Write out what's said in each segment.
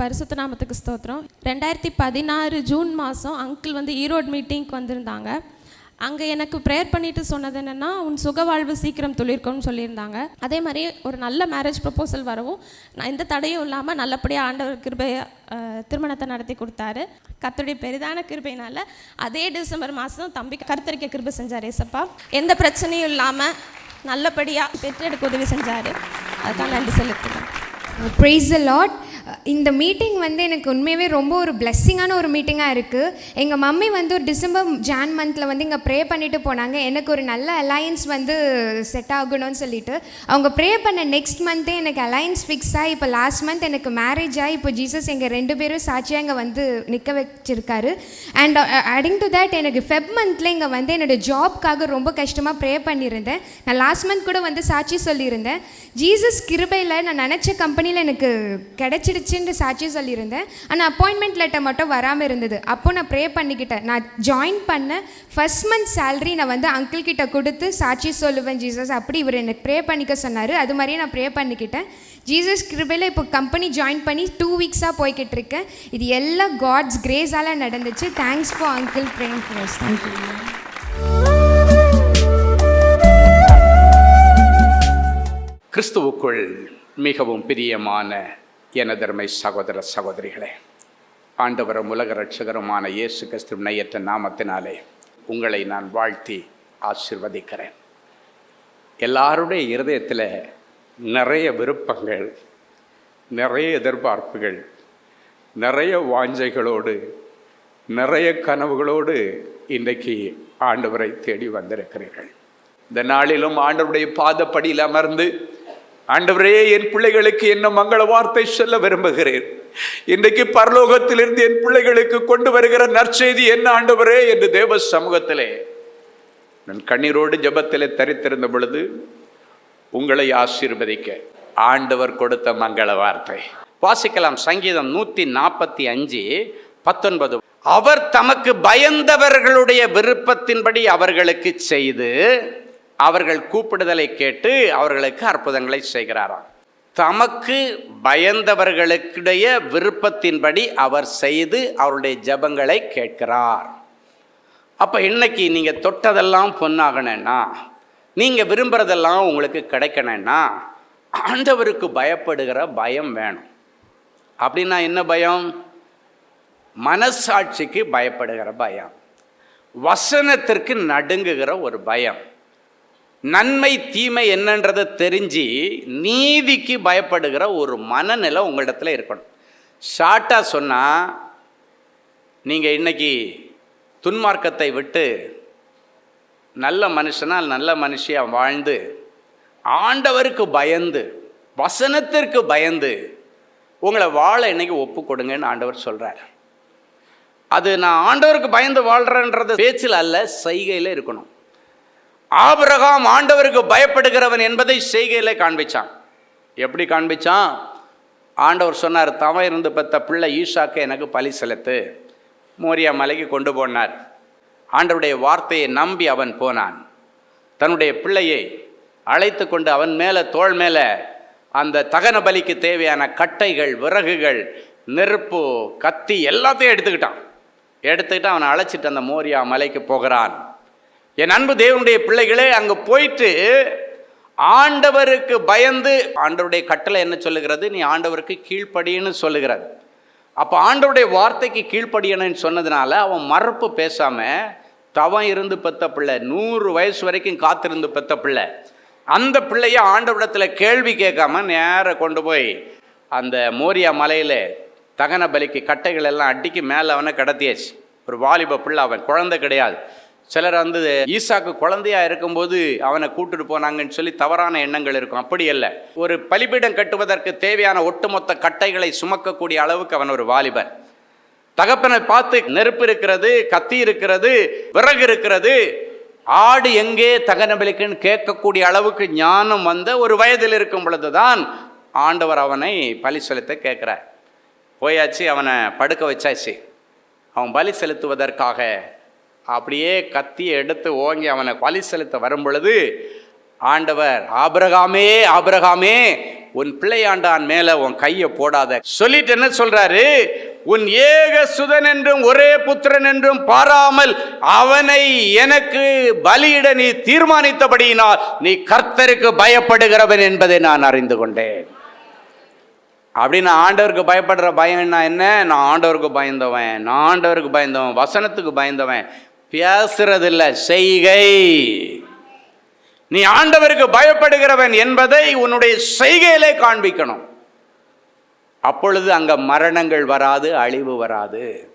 பரிசுத்த நாமத்துக்கு ஸ்தோத்திரம். ரெண்டாயிரத்தி பதினாறு ஜூன் மாதம் அங்கிள் வந்து ஈரோடு மீட்டிங்க்கு வந்திருந்தாங்க. அங்கே எனக்கு ப்ரேயர் பண்ணிட்டு சொன்னது என்னென்னா உன் சுக வாழ்வு சீக்கிரம் துளிர்க்கும்னு சொல்லியிருந்தாங்க. அதே மாதிரி ஒரு நல்ல மேரேஜ் ப்ரப்போசல் வரவும் நான் எந்த தடையும் இல்லாமல் நல்லபடியாக ஆண்டவர் கிருபை திருமணத்தை நடத்தி கொடுத்தாரு. கர்த்தருடைய பெரிதான கிருபையினால அதே டிசம்பர் மாதம் தம்பி கருத்தரிக்க கிருபை செஞ்சார் ஏசப்பா. எந்த பிரச்சனையும் இல்லாமல் நல்லபடியாக பெற்றெடுக்க உதவி செஞ்சார். அதுதான் நன்றி செலுத்துகிறேன். ப்ரைஸ் லாட் இந்த மீட்டிங் வந்து எனக்கு உண்மையாகவே ரொம்ப ஒரு பிளெஸ்ஸிங்கான ஒரு மீட்டிங்காக இருக்குது எங்கள் மம்மி வந்து ஒரு டிசம்பர் ஜான் மந்தில் வந்து இங்கே ப்ரே பண்ணிட்டு போனாங்க. எனக்கு ஒரு நல்ல அலையன்ஸ் வந்து செட் ஆகணும்னு சொல்லிட்டு. அவங்க ப்ரே பண்ண நெக்ஸ்ட் மந்த்தே எனக்கு அலையன்ஸ் ஃபிக்ஸ் ஆகி இப்போ லாஸ்ட் மந்த் எனக்கு மேரேஜ் ஆகி இப்போ ஜீசஸ் எங்கள் ரெண்டு பேரும் சாட்சியாக இங்கே வந்து நிற்க வச்சிருக்காரு. அண்ட் அடிங் டு தேட் எனக்கு ஃபெப் மந்தில் இங்கே வந்து என்னோட ஜாப்க்காக ரொம்ப கஷ்டமாக ப்ரே பண்ணியிருந்தேன். நான் லாஸ்ட் மந்த் கூட வந்து சாட்சி சொல்லியிருந்தேன். ஜீசஸ் கிருபையில் நான் நினச்ச கம்பெனியில் எனக்கு கிடைச்சிடுச்சுன்னு சாட்சி சொல்லியிருந்தேன். ஆனால் அப்பாயின்மெண்ட் லெட்டர் மட்டும் வராமல் இருந்தது. அப்போ நான் ப்ரே பண்ணிக்கிட்டேன். நான் ஜாயின் பண்ண ஃபர்ஸ்ட் மந்த் சேலரி நான் வந்து அங்கிள் கிட்ட கொடுத்து சாட்சி சொல்லுவேன் ஜீசஸ் அப்படி இவர் எனக்கு ப்ரே பண்ணிக்க சொன்னார். அது மாதிரியே நான் ப்ரே பண்ணிக்கிட்டேன். ஜீசஸ் கிருபையில் இப்போ கம்பெனி ஜாயின் பண்ணி டூ வீக்ஸாக போய்கிட்டு இருக்கேன் இது எல்லாம் காட்ஸ் கிரேஸால் நடந்துச்சு. Thanks for uncle Prem force thank you கிறிஸ்துவுக்குள் மிகவும் பிரியமான எனதர்மை சகோதர சகோதரிகளே ஆண்டவரும் உலக ரட்சகருமான இயேசு கிறிஸ்து நையற்ற நாமத்தினாலே உங்களை நான் வாழ்த்தி ஆசிர்வதிக்கிறேன். எல்லாருடைய இருதயத்தில் நிறைய விருப்பங்கள் நிறைய எதிர்பார்ப்புகள் நிறைய வாஞ்சைகளோடு நிறைய கனவுகளோடு இன்றைக்கு ஆண்டவரை தேடி வந்திருக்கிறீர்கள். இந்த நாளிலும் ஆண்டவருடைய பாதப்படியில் அமர்ந்து ஆண்டவரே என் பிள்ளைகளுக்கு என்ன மங்கள வார்த்தை சொல்ல விரும்புகிறேன்? இன்றைக்கு பரலோகத்திலிருந்து என் பிள்ளைகளுக்கு கொண்டு வருகிற நற்செய்தி என்ன ஆண்டவரே என்று தேவ சமூகத்திலே? நான் கண்ணீரோடு ஜபத்திலே தரித்திருந்த பொழுது உங்களை ஆசீர்வதிக்க ஆண்டவர் கொடுத்த மங்கள வார்த்தை. வாசிக்கலாம் சங்கீதம் நூற்றி நாற்பத்தி அஞ்சு பத்தொன்பது. அவர் தமக்கு பயந்தவர்களுடைய விருப்பத்தின்படி அவர்களுக்கு செய்து அவர்கள் கூப்பிடுதலை கேட்டு அவர்களுக்கு அற்புதங்களை செய்கிறாராம். தமக்கு பயந்தவர்களுடைய விருப்பத்தின்படி அவர் செய்து அவருடைய ஜெபங்களை கேட்கிறார். அப்போ இன்னைக்கு நீங்கள் தொட்டதெல்லாம் பொன்னாகணும்னா நீங்கள் விரும்புகிறதெல்லாம் உங்களுக்கு கிடைக்கணும்னா ஆண்டவருக்கு பயப்படுகிற பயம் வேணும். அப்படின்னா என்ன பயம்? மனசாட்சிக்கு பயப்படுகிற பயம். வசனத்திற்கு நடுங்குகிற ஒரு பயம். நன்மை தீமை என்னன்றதை தெரிஞ்சு நீதிக்கு பயப்படுகிற ஒரு மனநிலை உங்களிடத்தில் இருக்கணும். ஷார்ட்டாக சொன்னால் நீங்கள் இன்றைக்கி துன்மார்க்கத்தை விட்டு நல்ல மனுஷனால் நல்ல மனுஷியாக வாழ்ந்து ஆண்டவருக்கு பயந்து வசனத்திற்கு பயந்து உங்களை வாழ இன்னைக்கு ஒப்பு கொடுங்கன்னு ஆண்டவர் சொல்கிறார் அது நான் ஆண்டவருக்கு பயந்து வாழ்கிறேன்றது பேச்சில் அல்ல செய்கையில் இருக்கணும். ஆபிரகாம் ஆண்டவருக்கு பயப்படுகிறவன் என்பதை செய்கையிலே காண்பிச்சான். எப்படி காண்பிச்சான்? ஆண்டவர் சொன்னார் தவம் இருந்து பெத்த பிள்ளை ஈஷாக்கு எனக்கு பலி செலுத்து. மோரியா மலைக்கு கொண்டு போனார். ஆண்டவருடைய வார்த்தையை நம்பி அவன் போனான். தன்னுடைய பிள்ளையை அழைத்து கொண்டு அவன் மேலே தோள் மேலே அந்த தகன பலிக்கு தேவையான கட்டைகள் விறகுகள் நெருப்பு கத்தி எல்லாத்தையும் எடுத்துக்கிட்டான். எடுத்துக்கிட்டு அவனை அழைச்சிட்டு அந்த மோரியா மலைக்கு போகிறான். என் அன்பு தேவனுடைய பிள்ளைகளே அங்கே போயிட்டு ஆண்டவருக்கு பயந்து ஆண்டவருடைய கட்டளை என்ன சொல்லுகிறது? நீ ஆண்டவருக்கு கீழ்ப்படின்னு சொல்லுகிறது. அப்போ ஆண்டவருடைய வார்த்தைக்கு கீழ்ப்படியணும்னு சொன்னதுனால அவன் மறப்பு பேசாமல் தவம் இருந்து பெத்த பிள்ளை நூறு வயசு வரைக்கும் காத்திருந்து பெத்த பிள்ளை அந்த பிள்ளைய ஆண்டவரிடத்தில் கேள்வி கேட்காம நேர கொண்டு போய் அந்த மோரியா மலையில் தகன பலிக்கு கட்டைகள் எல்லாம் அடிக்கி மேலே அவனை கடத்தியாச்சு. ஒரு வாலிப பிள்ளை அவன் குழந்தை கிடையாது. சிலர் வந்து ஈசாக்கு குழந்தையா இருக்கும்போது அவனை கூட்டிட்டு போனாங்கன்னு சொல்லி தவறான எண்ணங்கள் இருக்கும். அப்படி அல்ல. ஒரு பலிபீடம் கட்டுவதற்கு தேவையான ஒட்டுமொத்த கட்டைகளை சுமக்கக்கூடிய அளவுக்கு அவன் ஒரு வாலிபன். தகப்பனை பார்த்து நெருப்பு இருக்கிறது கத்தி இருக்கிறது விறகு இருக்கிறது ஆடு எங்கே தகனபலிக்குன்னு கேட்கக்கூடிய அளவுக்கு ஞானம் வந்த ஒரு வயதில் இருக்கும் பொழுதுதான் ஆண்டவர் அவனை பலி செலுத்த கேட்குறார். போயாச்சு அவனை படுக்க வச்சாச்சு. அவன் பலி செலுத்துவதற்காக அப்படியே கத்தியை எடுத்து ஓங்கி அவனை பலி செலுத்த வரும் பொழுது ஆண்டவர் ஆபிரகாமே ஆபிரகாமே உன் பிள்ளையாண்டான் மேல உன் கையை போடாத. சொல்லிட்டு என்ன சொல்றாரு? உன் ஏக சுதன் என்றும் ஒரே புத்திரன் என்றும் பாராமல் அவனை எனக்கு பலியிட நீ தீர்மானித்தபடியினால் நீ கர்த்தருக்கு பயப்படுகிறவன் என்பதை நான் அறிந்து கொண்டேன். அப்படின்னு ஆண்டவருக்கு பயப்படுற பயம்னா என்ன? நான் ஆண்டவருக்கு பயந்தவன் நான் ஆண்டவருக்கு பயந்தவன் வசனத்துக்கு பயந்தவன். பேசுறதில்ல செய்கை. நீ ஆண்டவருக்கு பயப்படுகிறவன் என்பதை உன்னுடைய செய்கையிலே காண்பிக்கணும். அப்பொழுது அங்க மரணங்கள் வராது அழிவு வராது.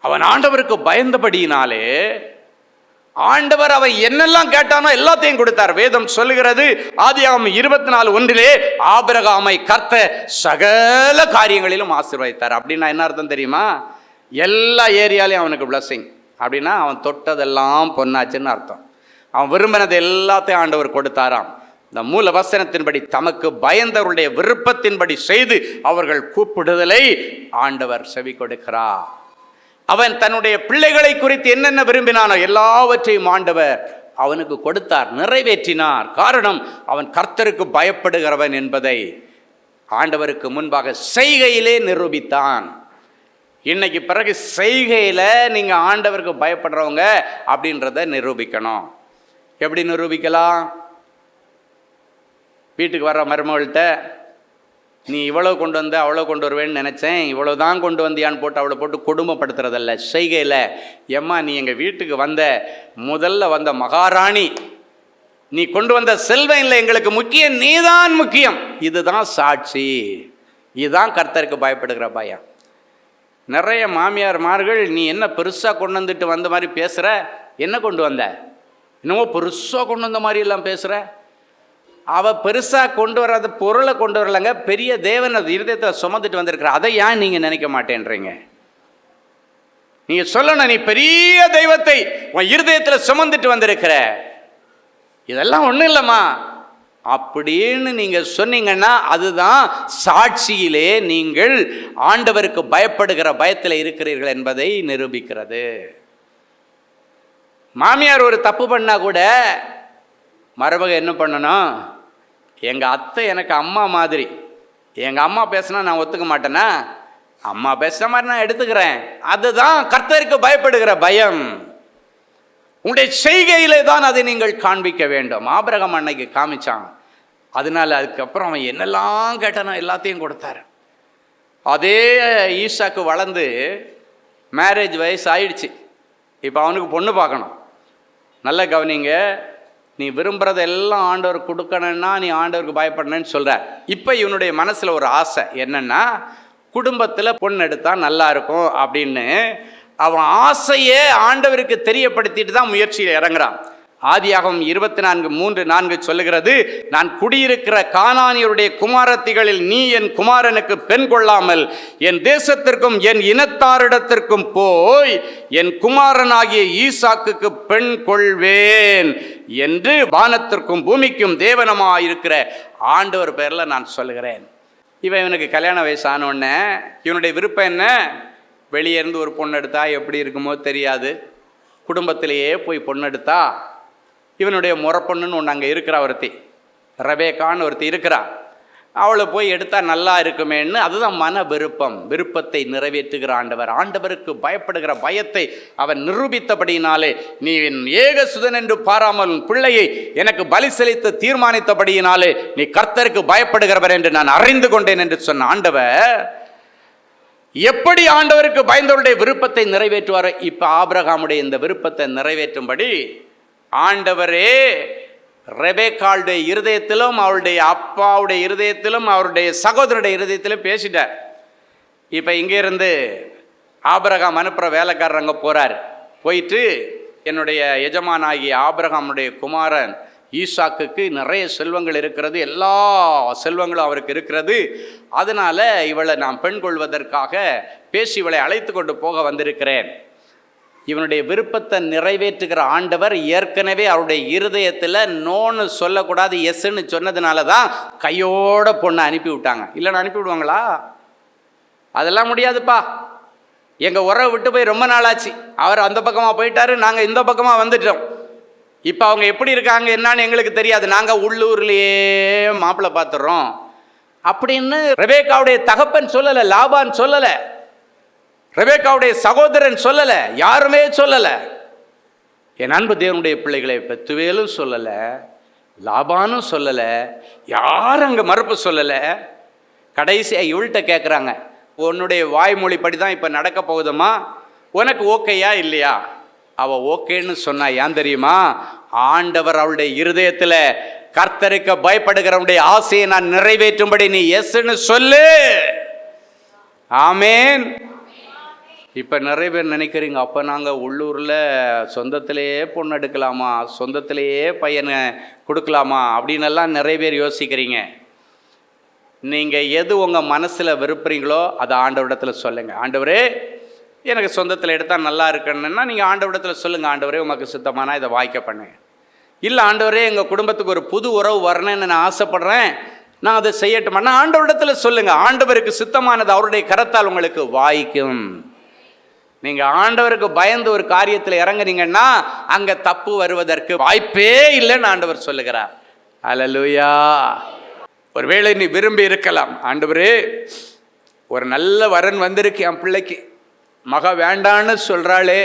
அவன் ஆண்டவருக்கு பயந்தபடியினாலே ஆண்டவர் அவன் என்னெல்லாம் கேட்டானோ எல்லாத்தையும் கொடுத்தார். வேதம் சொல்லுகிறது ஆதியாகமம் இருபத்தி நாலு ஒன்றிலே ஆபிரகாமை கர்த்த சகல காரியங்களிலும் ஆசீர்வதித்தார். அப்படின்னா என்ன அர்த்தம் தெரியுமா? எல்லா ஏரியாலையும் அவனுக்கு blessing. அப்படின்னா அவன் தொட்டதெல்லாம் பொன்னாச்சுன்னு அர்த்தம். அவன் விரும்பினது எல்லாத்தையும் ஆண்டவர் கொடுத்தாராம். இந்த மூல வசனத்தின்படி தமக்கு பயந்தவருடைய விருப்பத்தின்படி செய்து அவர்கள் கூப்பிடுதலை ஆண்டவர் செவி கொடுக்கிறார். அவன் தன்னுடைய பிள்ளைகளை குறித்து என்னென்ன விரும்பினானோ எல்லாவற்றையும் ஆண்டவர் அவனுக்கு கொடுத்தார் நிறைவேற்றினார். காரணம் அவன் கர்த்தருக்கு பயப்படுகிறவன் என்பதை ஆண்டவருக்கு முன்பாக செய்கையிலே நிரூபித்தான். இன்னைக்கு பிறகு செய்கையில் நீங்கள் ஆண்டவருக்கு பயப்படுறவங்க அப்படின்றத நிரூபிக்கணும். எப்படி நிரூபிக்கலாம்? வீட்டுக்கு வர்ற மருமகள்கிட்ட நீ இவ்வளோ கொண்டு வந்த அவ்வளோ கொண்டு வருவேன்னு நினச்சேன். இவ்வளோ தான் கொண்டு வந்தியான்னு போட்டு அவளை போட்டு கொடுமைப்படுத்துறதல்ல செய்கையில். எம்மா நீ எங்கள் வீட்டுக்கு வந்த முதல்ல வந்த மகாராணி நீ கொண்டு வந்த செல்வம் இல்லை எங்களுக்கு முக்கியம் நீதான் முக்கியம். இதுதான் சாட்சி. இதுதான் கர்த்தருக்கு பயப்படுகிற பயம். நிறைய மாமியார்மார்கள் நீ என்ன பெருசாக கொண்டு வந்துட்டு வந்த மாதிரி பேசுகிற என்ன கொண்டு வந்த? என்னமோ பெருசாக கொண்டு வந்த மாதிரி எல்லாம் பேசுகிற அவ பெருசாக கொண்டு வராத பொருளை கொண்டு வரலங்க. பெரிய தேவன் அது இருதயத்தை சுமந்துட்டு வந்திருக்கிற அதை ஏன் நீங்கள் நினைக்க மாட்டேன்றீங்க? நீங்கள் சொல்லணும் நீ பெரிய தெய்வத்தை உன் இருதயத்தில் சுமந்துட்டு வந்திருக்கிற. இதெல்லாம் ஒன்றும் இல்லைம்மா. அப்படின்னு நீங்கள் சொன்னீங்கன்னா அதுதான் சாட்சியிலே நீங்கள் ஆண்டவருக்கு பயப்படுகிற பயத்தில் இருக்கிறீர்கள் என்பதை நிரூபிக்கிறது. மாமியார் ஒரு தப்பு பண்ணால் கூட மருமக என்ன பண்ணணும்? எங்கள் அத்தை எனக்கு அம்மா மாதிரி. எங்கள் அம்மா பேசினா நான் ஒத்துக்க மாட்டேனா? அம்மா பேசுகிற மாதிரி நான் எடுத்துக்கிறேன். அதுதான் கர்த்தருக்கு பயப்படுகிற பயம். உங்களுடைய செய்கையிலே தான் அதை நீங்கள் காண்பிக்க வேண்டும். ஆபரகம் அன்னைக்கு காமிச்சான். அதனால அதுக்கப்புறம் அவன் என்னெல்லாம் கேட்டானோ எல்லாத்தையும் கொடுத்தாரு. அதே ஈஷாக்கு வளர்ந்து மேரேஜ் வயசு ஆயிடுச்சு. இப்போ அவனுக்கு பொண்ணு பார்க்கணும். நல்ல கவனிங்க நீ விரும்புகிறத எல்லாம் ஆண்டவர் கொடுக்கணும்னா நீ ஆண்டவருக்கு பயப்படணும்னு சொல்கிற இப்போ இவனுடைய மனசில் ஒரு ஆசை என்னென்னா குடும்பத்தில் பொண்ணு எடுத்தால் நல்லா இருக்கும் அப்படின்னு. அவன் ஆசையே ஆண்டவருக்கு தெரியப்படுத்திட்டு தான் முயற்சியில் இறங்குறான். ஆதியாகம் இருபத்தி நான்கு மூன்று நான்கு சொல்லுகிறது நான் குடியிருக்கிற காணானியருடைய குமாரத்திகளில் நீ என் குமாரனுக்கு பெண் கொள்ளாமல் என் தேசத்திற்கும் என் இனத்தாரிடத்திற்கும் போய் என் குமாரனாகிய ஈசாக்குக்கு பெண் கொள்வேன் என்று வானத்திற்கும் பூமிக்கும் தேவனமாயிருக்கிற ஆண்டவர் பேரில் நான் சொல்லுகிறேன். இவன் இவனுக்கு கல்யாண வயசு ஆனோடனே இவனுடைய விருப்பம் என்ன? வெளியே இருந்து ஒரு பொண்ணு எடுத்தா எப்படி இருக்குமோ தெரியாது. குடும்பத்திலேயே போய் பொண்ணு எடுத்தா இவனுடைய முறப்பொண்ணுன்னு ஒன்று அங்கே இருக்கிறா ஒருத்தி. ரபேக்கான்னு ஒருத்தி இருக்கிறா. அவளை போய் எடுத்தால் நல்லா இருக்குமேன்னு அதுதான் மன விருப்பம். விருப்பத்தை நிறைவேற்றுகிற ஆண்டவர். ஆண்டவருக்கு பயப்படுகிற பயத்தை அவன் நிரூபித்தபடியினாலே நீ என் ஏக சுதன் என்று பாராமல் பிள்ளையை எனக்கு பலி செலுத்த தீர்மானித்தபடியினாலே நீ கர்த்தருக்கு பயப்படுகிறவர் என்று நான் அறிந்து கொண்டேன் என்று சொன்ன ஆண்டவர் எப்படி ஆண்டவருக்கு பயந்தவருடைய விருப்பத்தை நிறைவேற்றுவாரோ இப்போ ஆபிரகாமுடைய இந்த விருப்பத்தை நிறைவேற்றும்படி ஆண்டவரே ரெபேக்காளுடைய இருதயத்திலும் அவளுடைய அப்பாவுடைய இருதயத்திலும் அவருடைய சகோதரருடைய இருதயத்திலும் பேசிட்டார். இப்போ இங்கேருந்து ஆபிரகாம் அனுப்புகிற வேலைக்காரர் அங்கே போகிறார் போயிட்டு என்னுடைய எஜமானாகிய ஆபிரகாமுடைய குமாரன் ஈசாக்குக்கு நிறைய செல்வங்கள் இருக்கிறது எல்லா செல்வங்களும் அவருக்கு இருக்கிறது. அதனால் இவளை நான் பெண் கொள்வதற்காக பேசி இவளை அழைத்து கொண்டு போக வந்திருக்கிறேன். இவனுடைய விருப்பத்தை நிறைவேற்றுகிற ஆண்டவர் ஏற்கனவே அவருடைய இருதயத்தில் நோன்னு சொல்லக்கூடாது எஸ்ன்னு சொன்னதுனால தான் கையோட பொண்ணை அனுப்பி விட்டாங்க. இல்லைன்னு அனுப்பி விடுவாங்களா? அதெல்லாம் முடியாதுப்பா. எங்கள் உறவை விட்டு போய் ரொம்ப நாளாச்சு. அவர் அந்த பக்கமாக போயிட்டாரு நாங்கள் இந்த பக்கமாக வந்துட்டோம். இப்போ அவங்க எப்படி இருக்காங்க என்னான்னு எங்களுக்கு தெரியாது. நாங்கள் உள்ளூர்லேயே மாப்பிள்ளை பார்த்துடுறோம் அப்படின்னு ரெபேக்காவுடைய தகப்பன் சொல்லலை லாபான் சொல்லலை. ரெபேக்காவுடைய சகோதரன் சொல்லலை யாருமே சொல்லலை. என் அன்பு தேவனுடைய பிள்ளைகளை பெத்துவேலும் சொல்லலை லாபானும் சொல்லலை யாரும் அங்கே மறுப்பு சொல்லலை. கடைசியாக இவள்கிட்ட கேட்குறாங்க உன்னுடைய வாய்மொழி படி தான் இப்போ நடக்க போகுதுமா? உனக்கு ஓகேயா இல்லையா? அவ ஓகேன்னு சொன்னா ஏன் தெரியுமா? ஆண்டவர் அவளுடைய இருதயத்தில் கர்த்தருக்கு பயப்படுகிறவனுடைய ஆசையை நான் நிறைவேற்றும்படி நீ எஸ்ன்னு சொல்லு. ஆமேன். இப்போ நிறைய பேர் நினைக்கிறீங்க அப்போ நாங்கள் உள்ளூரில் சொந்தத்திலேயே பொண்ணு எடுக்கலாமா? சொந்தத்திலேயே பையனை கொடுக்கலாமா? அப்படின்னு எல்லாம் நிறைய பேர் யோசிக்கிறீங்க. நீங்கள் எது உங்கள் மனசில் விருப்புறீங்களோ அதை ஆண்டவரிடத்தில் சொல்லுங்கள் ஆண்டவரே எனக்கு சொந்தத்தில் எடுத்தால் நல்லா இருக்கணுன்னா நீங்கள் ஆண்டவரிடத்தில் சொல்லுங்கள் ஆண்டவரே உமக்கு சுத்தமானா இதை வாய்க்க பண்ணுங்க. இல்லை ஆண்டவரே எங்கள் குடும்பத்துக்கு ஒரு புது உறவு வரணும்னு நான் ஆசைப்பட்றேன். நான் அதை செய்யட்டுமானா ஆண்டவரிடத்தில் சொல்லுங்கள் ஆண்டவருக்கு சுத்தமானது அவருடைய கரத்தால் உங்களுக்கு வாய்க்கும். நீங்கள் ஆண்டவருக்கு பயந்து ஒரு காரியத்தில் இறங்குனீங்கன்னா அங்கே தப்பு வருவதற்கு வாய்ப்பே இல்லைன்னு ஆண்டவர் சொல்லுகிறார். அலலுயா ஒருவேளை நீ விரும்பி இருக்கலாம். ஆண்டவரே ஒரு நல்ல வரன் வந்திருக்கு என் பிள்ளைக்கு. மக வேண்டான்னு சொல்கிறாளே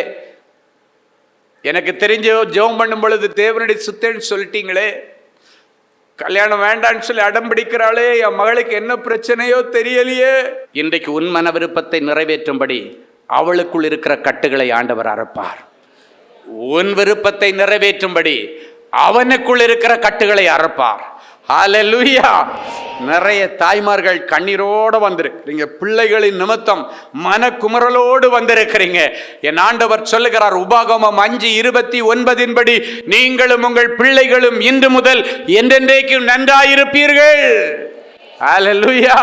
எனக்கு தெரிஞ்ச ஜெபம் பண்ணும் பொழுது தேவனுடைய சுத்தேன்னு சொல்லிட்டீங்களே. கல்யாணம் வேண்டான்னு சொல்லி அடம் பிடிக்கிறாளே. என் மகளுக்கு என்ன பிரச்சனையோ தெரியலையே. இன்றைக்கு உன் மன விருப்பத்தை நிறைவேற்றும்படி அவளுக்குள் இருக்கிற கட்டுகளை ஆண்டவர் அறுப்பார். உன் விருப்பத்தை நிறைவேற்றும்படி அவனுக்குள் இருக்கிற கட்டுகளை அறுப்பார். ஹalleluya நிறைய தாய்மார்கள் கண்ணீரோடு வந்திருக்கிறீங்க பிள்ளைகளின் நிமித்தம் மனக்குமரலோடு வந்திருக்கிறீங்க. என் ஆண்டவர் சொல்லுகிறார் உபாகமம் அஞ்சு இருபத்தி ஒன்பதின்படி நீங்களும் உங்கள் பிள்ளைகளும் இன்று முதல் என்றென்றைக்கும் நன்றாயிருப்பீர்கள். ஹalleluya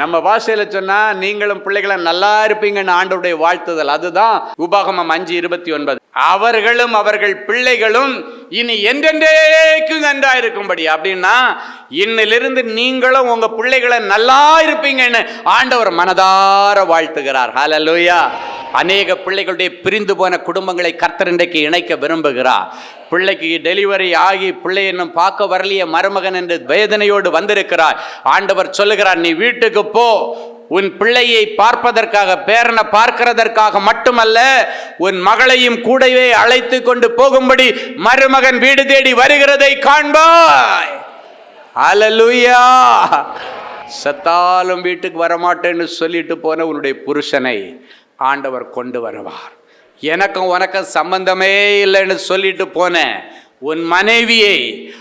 நம்ம பாஷையில் சொன்னால் நீங்களும் பிள்ளைகளும் நல்லா இருப்பீங்கன்னு ஆண்டவருடைய வாழ்த்துதல். அதுதான் உபாகமம் அஞ்சு இருபத்தி ஒன்பது. அவர்களும் அவர்கள் பிள்ளைகளும் இனி என்றென்றேக்கும் நன்றா இருக்கும்படி அப்படின்னா இன்னிலிருந்து நீங்களும் உங்க பிள்ளைகளை நல்லா இருப்பீங்கன்னு ஆண்டவர் மனதார வாழ்த்துகிறார். ஹலலூயா அநேக பிள்ளைகளுடைய பிரிந்து போன குடும்பங்களை கர்த்தர் இன்றைக்கு இணைக்க விரும்புகிறார். பிள்ளைக்கு டெலிவரி ஆகி பிள்ளை இன்னும் பார்க்க வரலையே மருமகன் என்று வேதனையோடு வந்திருக்கிறார். ஆண்டவர் சொல்லுகிறார் நீ வீட்டுக்கு போ உன் பிள்ளையை பார்ப்பதற்காக பேரனை பார்க்கிறதற்காக மட்டுமல்ல உன் மகளையும் கூடவே அழைத்து கொண்டு போகும்படி மருமகன் வீடு தேடி வருகிறதை காண்பாய். அலலுயா. சத்தாலும் வீட்டுக்கு வரமாட்டேன்னு சொல்லிட்டு போன உன்னுடைய புருஷனை ஆண்டவர் கொண்டு வருவார். எனக்கும் உனக்கும் சம்பந்தமே இல்லைன்னு சொல்லிட்டு போனேன் உன் மனைவியை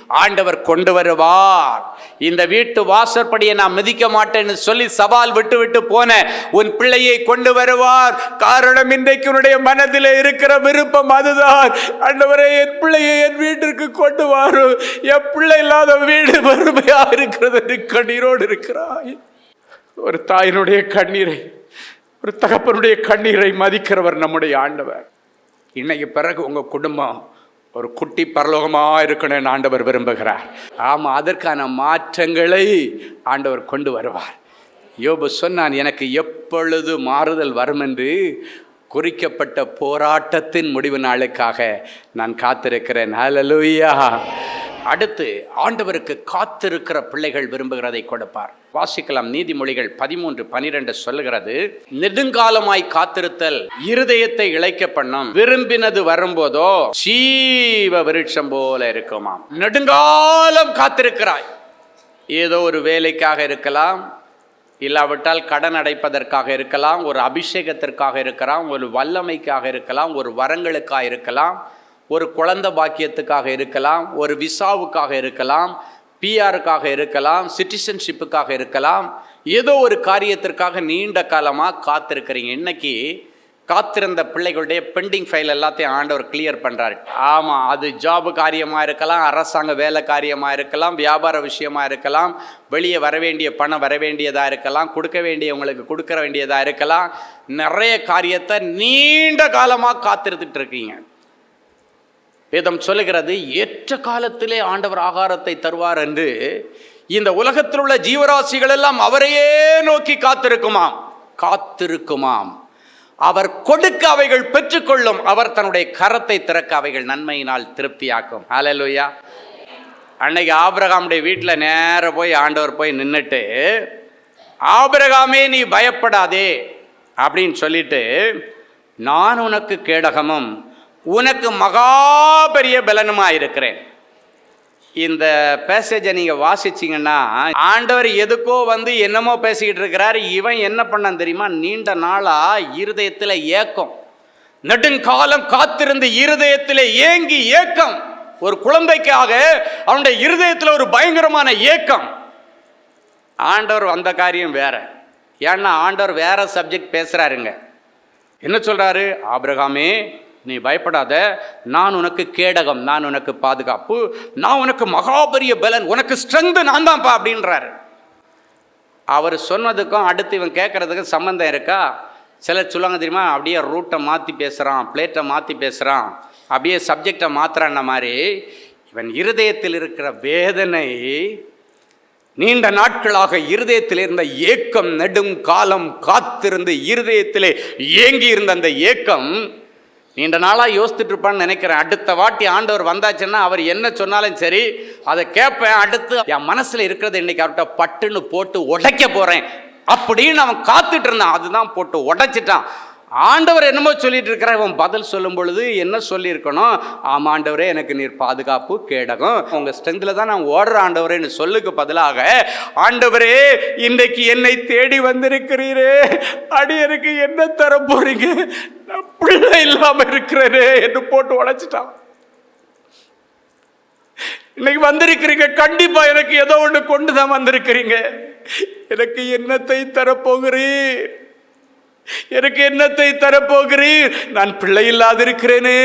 ஆண்டவர் கொண்டு வருவார். இந்த வீட்டு வாசற்படியை நான் மிதிக்க மாட்டேன்னு சொல்லி சவால் விட்டு விட்டு போன உன் பிள்ளையை கொண்டு வருவார். காரணம் இன்றைக்கு உன்னுடைய மனதில் இருக்கிற விருப்பம் அதுதான். ஆண்டவரை என் பிள்ளையை என் வீட்டிற்கு கொண்டு வரும் என் பிள்ளை இல்லாத வீடு வறுமையா இருக்கிறது. கண்ணீரோடு இருக்கிறாய். ஒரு தாயினுடைய கண்ணீரை ஒரு தகப்பனுடைய கண்ணீரை மதிக்கிறவர் நம்முடைய ஆண்டவர். இன்னைக்கு பிறகு உங்கள் குடும்பம் ஒரு குட்டி பரலோகமாக இருக்கணும்னு ஆண்டவர் விரும்புகிறார். ஆமாம் அதற்கான மாற்றங்களை ஆண்டவர் கொண்டு வருவார். யோபு சொன்னான் எனக்கு எப்பொழுது மாறுதல் வரும் என்று குறிக்கப்பட்ட போராட்டத்தின் முடிவு நாளுக்காக நான் காத்திருக்கிறேன். ஹலலூயா அடுத்து ஆண்டவருக்கு காத்திருக்கிற பிள்ளைகள் விரும்புகிறதை கொடுப்பார். வாசிக்கலாம். நீதிமொழிகள் பதிமூன்று பனிரெண்டு சொல்லுகிறது நெடுங்காலமாய் காத்திருத்தல் இருதயத்தை இழைக்க பண்ணும். விரும்பினது வரும்போதோ சீவ விருட்சம் போல இருக்குமாம். நெடுங்காலம் காத்திருக்கிறாய். ஏதோ ஒரு வேலைக்காக இருக்கலாம் இல்லாவிட்டால் கடன் அடைப்பதற்காக இருக்கலாம் ஒரு அபிஷேகத்திற்காக இருக்கலாம் ஒரு வல்லமைக்காக இருக்கலாம் ஒரு வரங்களுக்காக இருக்கலாம் ஒரு குழந்தை பாக்கியத்துக்காக இருக்கலாம் ஒரு விசாவுக்காக இருக்கலாம் பிஆருக்காக இருக்கலாம் சிட்டிசன்ஷிப்புக்காக இருக்கலாம் ஏதோ ஒரு காரியத்திற்காக நீண்ட காலமாக காத்திருக்கிறீங்க. இன்னைக்கு காத்திருந்த பிள்ளைகளுடைய பெண்டிங் ஃபைல் எல்லாத்தையும் ஆண்டவர் கிளியர் பண்ணுறாரு ஆமாம் அது ஜாபு காரியமாக இருக்கலாம் அரசாங்க வேலை காரியமாக இருக்கலாம் வியாபார விஷயமா இருக்கலாம் வெளியே வர வேண்டிய பணம் வர வேண்டியதாக இருக்கலாம் கொடுக்க வேண்டியவங்களுக்கு கொடுக்க வேண்டியதாக இருக்கலாம். நிறைய காரியத்தை நீண்ட காலமாக காத்திருந்துட்டு இருக்கீங்க. வேதம் சொல்லுகிறது ஏற்ற காலத்திலே ஆண்டவர் ஆகாரத்தை தருவார் என்று. இந்த உலகத்தில் உள்ள ஜீவராசிகள் எல்லாம் அவரையே நோக்கி காத்திருக்குமாம். காத்திருக்குமாம். அவர் கொடுக்க அவைகள் பெற்றுக்கொள்ளும் அவர் தன்னுடைய கரத்தை திறக்க அவைகள் நன்மையினால் திருப்தியாக்கும். ஹலலுயா அன்னைக்கு ஆபிரகாமுடைய வீட்டில் நேர போய் ஆண்டவர் போய் நின்றுட்டு ஆபிரகாமே நீ பயப்படாதே அப்படின்னு சொல்லிட்டு நான் உனக்கு கேடகமும் உனக்கு மகா பெரிய பலனுமாக இருக்கிறேன் இந்த பேசேஜை நீங்கள் வாசிச்சிங்கன்னா ஆண்டவர் எதுக்கோ வந்து என்னமோ பேசிக்கிட்டு இருக்கிறாரு இவன் என்ன பண்ணான் தெரியுமா? நீண்ட நாளாக இருதயத்தில் ஏக்கம். நெடுங்காலம் காத்திருந்து இருதயத்தில் ஏங்கி ஏக்கம். ஒரு குழந்தைக்காக அவனுடைய இருதயத்தில் ஒரு பயங்கரமான ஏக்கம். ஆண்டவர் வந்த காரியம் வேற. ஏன்னா ஆண்டவர் வேற சப்ஜெக்ட் பேசுகிறாருங்க என்ன சொல்கிறாரு ஆபிரகாமே நீ பயப்படாத. நான் உனக்கு கேடகம் நான் உனக்கு பாதுகாப்பு. நான் உனக்கு மகாபரிய பலன் உனக்கு ஸ்ட்ரென்த் நான் தான்ப்பா அப்படின்றாரு. அவர் சொன்னதுக்கும் அடுத்து இவன் கேட்குறதுக்கும் சம்மந்தம் இருக்கா? சிலர் சொல்லுவாங்க தெரியுமா? அப்படியே ரூட்டை மாற்றி பேசுகிறான் பிளேட்டை மாற்றி பேசுகிறான் அப்படியே சப்ஜெக்டை மாற்றுறான்ன மாதிரி. இவன் இருதயத்தில் இருக்கிற வேதனை நீண்ட நாட்களாக இருதயத்தில் இருந்த ஏக்கம் நெடும் காலம் காத்திருந்து இருதயத்திலே ஏங்கி இருந்த அந்த ஏக்கம் நீண்ட நாளாக யோசித்துட்ருப்பான்னு நினைக்கிறேன். அடுத்த வாட்டி ஆண்டவர் வந்தாச்சுன்னா அவர் என்ன சொன்னாலும் சரி அதை கேட்பேன். அடுத்து என் மனசில் இருக்கிறத இன்னைக்கு அவர்கிட்ட பட்டுன்னு போட்டு உடைக்க போகிறேன் அப்படின்னு அவன் காத்துட்டு இருந்தான். அதுதான் போட்டு உடைச்சிட்டான். ஆண்டவர் என்னமோ சொல்லிட்டு இருக்கிற இவன் பதில் சொல்லும் பொழுது என்ன சொல்லியிருக்கணும் ஆமா ஆண்டவரே எனக்கு நீர் பாதுகாப்பு கேடகம். உங்க ஸ்ட்ரென்த்தில் தான் நான் ஓடுற ஆண்டவரேன்னு சொல்லுக்கு பதிலாக ஆண்டவரே இன்றைக்கு என்னை தேடி வந்திருக்கிறீரே. அடியனுக்கு என்ன தர போறீங்க? நான் பிள்ளை இல்லாம இருக்கிறேனே என்று போட்டு உழைச்சிட்டான். இன்னைக்கு வந்திருக்கிறீங்க. கண்டிப்பா எனக்கு ஏதோ ஒன்று கொண்டு தான் வந்திருக்கிறீங்க. எனக்கு என்னத்தை தரப்போகிறீர் எனக்கு என்னத்தை தரப்போகிறீர்? நான் பிள்ளை இல்லாதிருக்கிறேனே.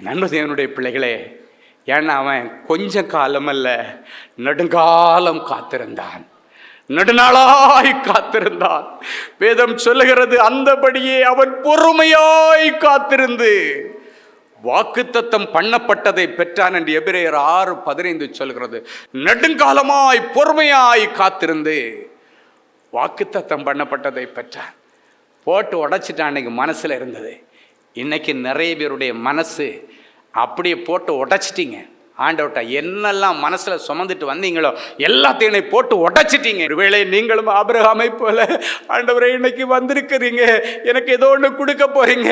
நண்ப தேவனுடைய பிள்ளைகளே ஏன்னா அவன் கொஞ்ச காலம் அல்ல நெடுங்காலம் காத்திருந்தான். நெடுநாளாய் காத்திருந்தான். வேதம் சொல்லுகிறது அந்தபடியே அவன் பொறுமையாய் காத்திருந்து வாக்குத்தத்தம் பண்ணப்பட்டதை பெற்றான் என்று எபிரேயர் ஆறு பதினைந்து சொல்கிறது. நெடுங்காலமாய் பொறுமையாய் காத்திருந்து வாக்குத்தத்தம் பண்ணப்பட்டதை பெற்றார். போட்டு உடைச்சிட்டான் அன்றைக்கி மனசில் இருந்தது. இன்றைக்கி நிறைய பேருடைய மனசு அப்படியே போட்டு உடைச்சிட்டிங்க. ஆண்டவட்ட என்னெல்லாம் மனசில் சுமந்துட்டு வந்தீங்களோ எல்லாத்தையும் போட்டு உடைச்சிட்டீங்க. ஒருவேளை நீங்களும் ஆபிரகாமை போல ஆண்டவரை இன்னைக்கு வந்திருக்கிறீங்க. எனக்கு ஏதோ ஒன்று கொடுக்க போறீங்க.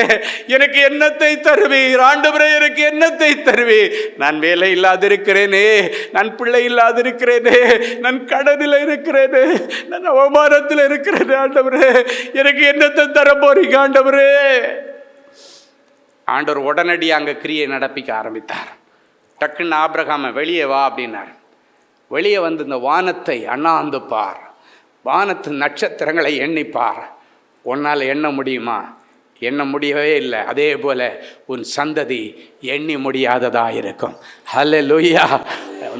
எனக்கு என்னத்தை தருவீர்? ஆண்டவரை எனக்கு என்னத்தை தருவீர்? நான் வேலை இல்லாதிருக்கிறேனே. நான் பிள்ளை இல்லாதிருக்கிறேனே. நான் கடனில் இருக்கிறேனே. நான் அவமானத்தில் இருக்கிறேனே ஆண்டவரே. எனக்கு என்னத்தை தர போறீங்க ஆண்டவரே? ஆண்டவர் உடனடியாக அங்கே கிரியை நடப்பிக்க ஆரம்பித்தார். டக்குன்னு ஆப்ரகாம வெளியே வா அப்படின்னார். வெளியே வந்து இந்த வானத்தை அண்ணாந்து பார். வானத்து நட்சத்திரங்களை எண்ணிப்பார் உன்னால் எண்ண முடியுமா? எண்ண முடியவே இல்லை. அதே போல் உன் சந்ததி எண்ணி முடியாததாக இருக்கும். ஹல்லே லூயா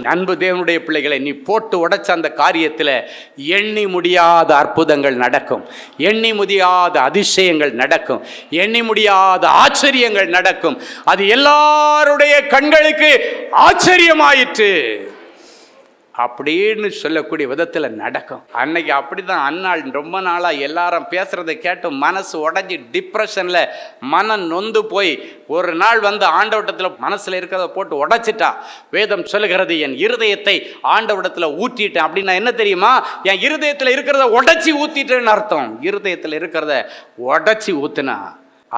அன்பு தேவனுடைய பிள்ளைகளை நீ போட்டு உடைச்ச அந்த காரியத்தில் எண்ணி முடியாத அற்புதங்கள் நடக்கும். எண்ணி முடியாத அதிசயங்கள் நடக்கும். எண்ணி முடியாத ஆச்சரியங்கள் நடக்கும். அது எல்லாருடைய கண்களுக்கு ஆச்சரியமாயிற்று. அப்படின்னு சொல்லக்கூடிய விதத்தில் நடக்கும். அன்னைக்கு அப்படி தான் அன்னாள் ரொம்ப நாளாக எல்லாரும் பேசுகிறத கேட்டு மனசு உடஞ்சி டிப்ரெஷனில் மனம் நொந்து போய் ஒரு நாள் வந்து ஆண்டவட்டத்தில் மனசில் இருக்கிறத போட்டு உடச்சிட்டா. வேதம் சொல்லுகிறது என் இருதயத்தை ஆண்டவட்டத்தில் ஊற்றிட்டேன். அப்படின்னா என்ன தெரியுமா? என் இருதயத்தில் இருக்கிறத உடச்சி ஊற்றிட்டேன்னு அர்த்தம். இருதயத்தில் இருக்கிறத உடச்சி ஊற்றுனா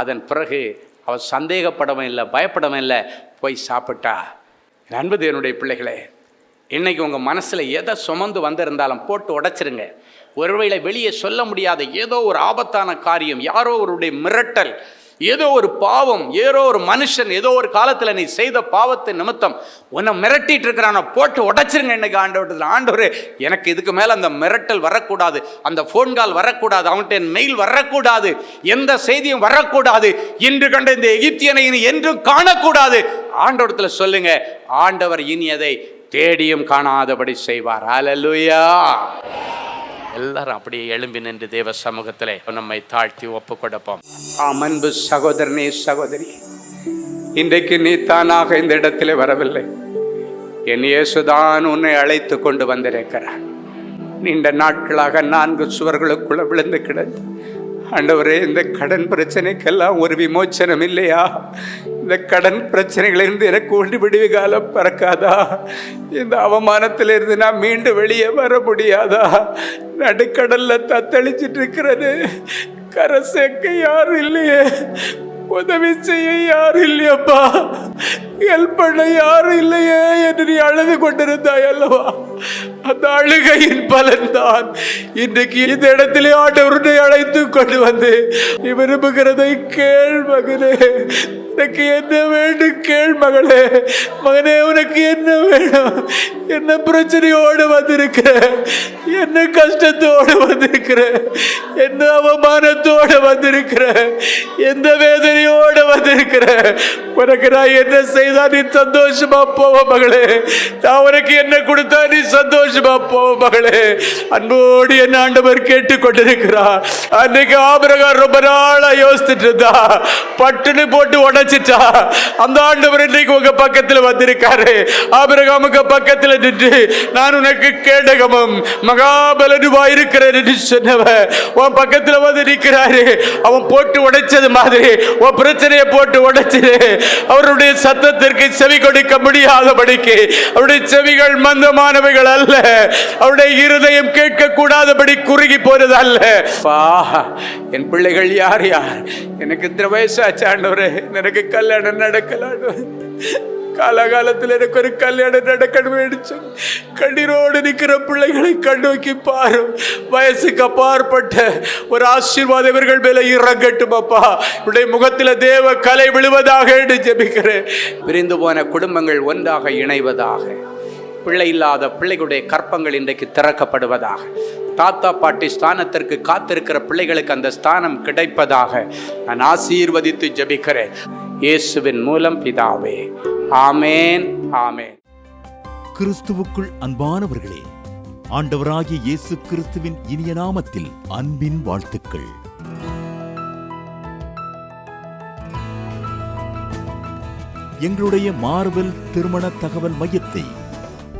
அதன் பிறகு அவள் சந்தேகப்படவும் இல்லை பயப்படவும் இல்லை போய் சாப்பிட்டா. அன்பு என்னுடைய பிள்ளைகளே இன்றைக்கி உங்கள் மனசில் எதை சுமந்து வந்திருந்தாலும் போட்டு உடைச்சிருங்க. ஒருவேளை வெளியே சொல்ல முடியாத ஏதோ ஒரு ஆபத்தான காரியம் யாரோ ஒருடைய மிரட்டல் ஏதோ ஒரு பாவம் ஏதோ ஒரு மனுஷன் ஏதோ ஒரு காலத்தில் நீ செய்த பாவத்தை நிமித்தம் உன்னை மிரட்டிட்டு இருக்கிறான போட்டு உடைச்சிருங்க இன்னைக்கு ஆண்டவரத்தில் ஆண்டவர் எனக்கு இதுக்கு மேலே அந்த மிரட்டல் வரக்கூடாது அந்த ஃபோன் கால் வரக்கூடாது அவன்கிட்ட மெயில் வரக்கூடாது எந்த செய்தியும் வரக்கூடாது இன்று கண்ட இந்த எகிப்தியனை இனி என்றும் காணக்கூடாது. ஆண்டவரத்தில் சொல்லுங்க ஆண்டவர் இனி அதை தேடியும் காணாதபடி செய்வார். அலலுயா எல்லாரும் அப்படியே எழும்பி நின்று தேவ சமூகத்தில் நம்மை தாழ்த்தி ஒப்பு கொடுப்போம். ஆம் அன்பு சகோதரனே சகோதரி இன்றைக்கு நீ தானாக இந்த இடத்திலே வரவில்லை. என் இயேசுதான் உன்னை அழைத்து கொண்டு வந்திருக்கிறார். நீண்ட நாட்களாக நான்கு சுவர்களுக்குள்ள விழுந்து கிடந்து ஆண்டவரே இந்த கடன் பிரச்சனைக்கெல்லாம் ஒரு விமோச்சனம் இல்லையா? இந்த கடன் பிரச்சனைகளிலிருந்து எனக்கு ஒன்று விடுவி காலம் பறக்காதா? இந்த அவமானத்திலிருந்து நான் மீண்டு வெளியே வர முடியாதா? நடுக்கடலில் தத்தளிச்சிட்டு இருக்கிறது கரை சேர்க்க யாரும் இல்லையே. உதவி செய்ய யாரும் இல்லையப்பா. ஹெல்ப் பண்ண யாரும் இல்லையே என்று நீ அழுது கொண்டிருந்தாய் அல்லவா? அந்த அழுகையின் பலன்தான். இன்றைக்கு இந்த இடத்திலே ஆண்டவருடைய அழைத்து கொண்டு வந்து நீ விரும்புகிறதை கேள் மகனே. உனக்கு என்ன வேண்டும் கேள் மகளே. மகனே உனக்கு என்ன வேணும்? என்ன பிரச்சனையோடு வந்திருக்கிற? என்ன கஷ்டத்தோடு வந்திருக்கிற? என்ன அவமானத்தோடு வந்திருக்கிற? எந்த வேதனையோடு வந்திருக்கிற? உனக்கு நான் என்ன செய்தா நீ சந்தோஷமா போவ மகளே? நான் உனக்கு என்ன கொடுத்தா நீ சந்தோஷமா போவ மகளே. அன்போடு என் ஆண்டவர் கேட்டு கொண்டிருக்கிறார் அன்னைக்கு ஆபிரகாம் ரொம்ப நாளா யோசிச்சுட்டு இருந்தா பட்டுன்னு போட்டு உடைச்சிட்டா. அந்த ஆண்டவர் இன்னைக்கு உங்க பக்கத்துல வந்திருக்காரு. ஆபிரகாமுக்கு பக்கத்துல நின்று நான் உனக்கு கேடகமும் மகாபலனுவா இருக்கிறேன் என்று சொன்னவ உன் பக்கத்துல வந்து நிற்கிறாரு அவன் போட்டு உடைச்சது மாதிரி உன் பிரச்சனையை போட்டு உடைச்சிரு அவருடைய சத்தத்திற்கு செவி கொடுக்க முடியாதபடிக்கு அவருடைய செவிகள் மந்தமானவை மந்தமானவைகள் அல்ல. அவருடைய இருதயம் கேட்கக்கூடாதபடி குறுகி போறது அல்ல. என் பிள்ளைகள் யார் யார்? எனக்கு இந்த வயசாச்சாண்டவரே எனக்கு கல்யாணம் நடக்கலான்னு காலகாலத்தில் எனக்கு ஒரு கல்யாணம் நடக்கணும் வேடிச்சு கண்ணீரோடு நிற்கிற பிள்ளைகளை கண்ணோக்கி பாரு. வயசுக்கு அப்பாற்பட்ட ஒரு ஆசீர்வாதம் இவர்கள் மேல இறங்கட்டும் அப்பா. இவருடைய முகத்தில் தேவ கலை விழுவதாக என்று ஜெபிக்கிறேன். பிரிந்து போன குடும்பங்கள் ஒன்றாக இணைவதாக. பிள்ளை இல்லாத பிள்ளைகளுடைய கற்பங்கள் இன்றைக்கு திறக்கப்படுவதாக. தாத்தா பாட்டி ஸ்தானத்திற்கு காத்திருக்கிற பிள்ளைகளுக்கு அந்த ஸ்தானம் கிடைப்பதாக நான் ஆசீர்வதித்து ஜபிக்கிறேன். இயேசுவின் மூலம் பிதாவே. ஆமேன் ஆமேன். கிறிஸ்துவுக்குள் அன்பானவர்களே ஆண்டவராகிய இயேசு கிறிஸ்துவின் இனிய நாமத்தில் அன்பின் வாழ்த்துக்கள். எங்களுடைய மார்வல் திருமண தகவல் மையத்தை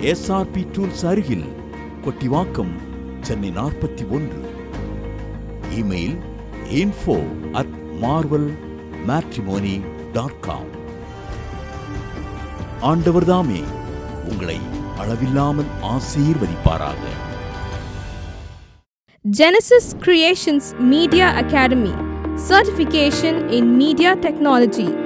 SRP tools அருகில் கொட்டிவாக்கம் சென்னை நாற்பத்தி ஒன்று. Email info at Marvel matrimony dot com ஆண்டவர்தாமே உங்களை அளவில்லாமல் ஆசீர்வதிப்பாராக. Genesis Creations Media Academy. Certification in Media Technology.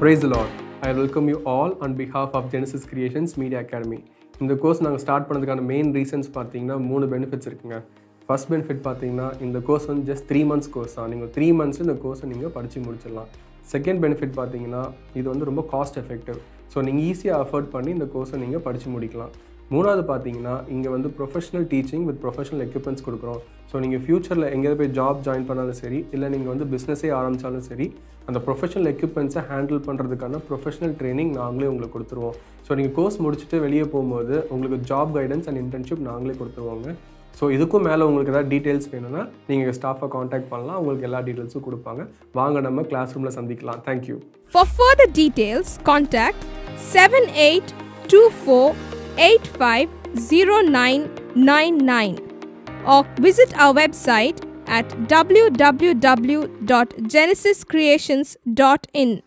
Praise the I welcome you all on behalf of Genesis creations media academy இந்த கோர்ஸ் நாங்கள் start பண்ணதுக்கான main reasons பார்த்தீங்கன்னா மூணு benefits இருக்குங்க. First benefit பார்த்தீங்கன்னா இந்த கோர்ஸ் வந்து ஜஸ்ட் த்ரீ மந்த்ஸ் கோர்ஸ் தான். நீங்கள் த்ரீ மந்த்ஸ் இந்த கோர்ஸை நீங்கள் படித்து முடிச்சிடலாம். செகண்ட் பெனிஃபிட் பார்த்தீங்கன்னா இது வந்து ரொம்ப காஸ்ட் எஃபெக்டிவ் ஸோ நீங்கள் ஈஸியாக அஃபோர்ட் பண்ணி இந்த கோர்ஸை நீங்கள் படித்து முடிக்கலாம். மூணாவது பார்த்தீங்கன்னா இங்கே வந்து professional teaching with professional equipments கொடுக்குறோம். ஸோ நீங்கள் ஃப்யூச்சரில் எங்கேயாவது போய் ஜாப் ஜாயின் பண்ணாலும் சரி இல்லை நீங்கள் வந்து பிஸ்னஸே ஆரம்பித்தாலும் சரி அந்த ப்ரொஃபஷனல் எக்யூப்மெண்ட்ஸை ஹேண்டில் பண்ணுறதுக்கான ப்ரொஃபஷனல் ட்ரைனிங் நாங்களே உங்களுக்கு கொடுத்துருவோம். ஸோ நீங்கள் கோர்ஸ் முடிச்சுட்டு வெளியே போகும்போது உங்களுக்கு ஜாப் கைடன்ஸ் அண்ட் இன்டர்ன்ஷிப் நாங்களே கொடுத்துருவோங்க. ஸோ இதுக்கும் மேலே உங்களுக்கு ஏதாவது டீட்டெயில்ஸ் வேணும்னா நீங்கள் ஸ்டாஃபை காண்டாக்ட் பண்ணலாம். உங்களுக்கு எல்லா டீட்டெயில்ஸும் கொடுப்பாங்க. வாங்க நம்ம கிளாஸ் ரூமில் சந்திக்கலாம். Thank you seven eight two four 7824850999 or visit our website at www.genesiscreations.in.